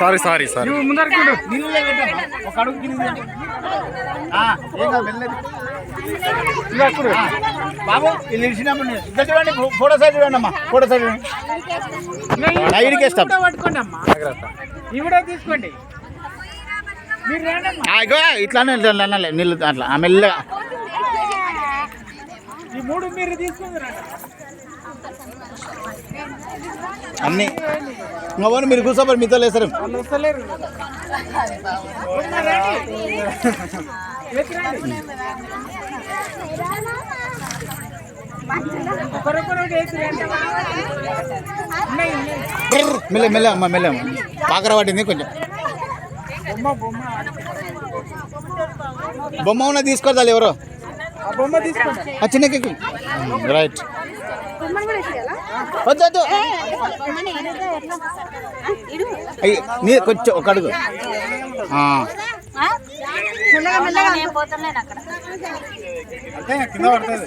Sorry sorry sorry ఒక అడుగు బాబు వీళ్ళు ఇచ్చినప్పుడు ఇక్కడ చూడండి ఫోటో సైడ్ చూడండి అమ్మా. ఫోటో సైడ్ పట్టుకోండి అమ్మా. ఇవి కూడా తీసుకోండి. మీరు రండమ్మా ఆ, ఇగో ఇట్లానే నీళ్ళు అట్లా. ఆ మెల్లగా. ఈ మూడు మీరు తీసుకుని రండి అన్ని. ఇంకోని మీరు కూర్చోబడి మీతో లేసారు వాళ్ళు మెల్ల మెల్ల అమ్మ మెల్ల అమ్మ. పాకర పట్టింది కొంచెం. బొమ్మ బొమ్మ బొమ్మ ఉన్న తీసుకోవాలి ఎవరో? బొమ్మ తీసుకోండి చిన్న కేక్. రైట్. వద్దు నీ కొంచెం ఒక అడుగు. అక్కడ కింద పడుతుంది.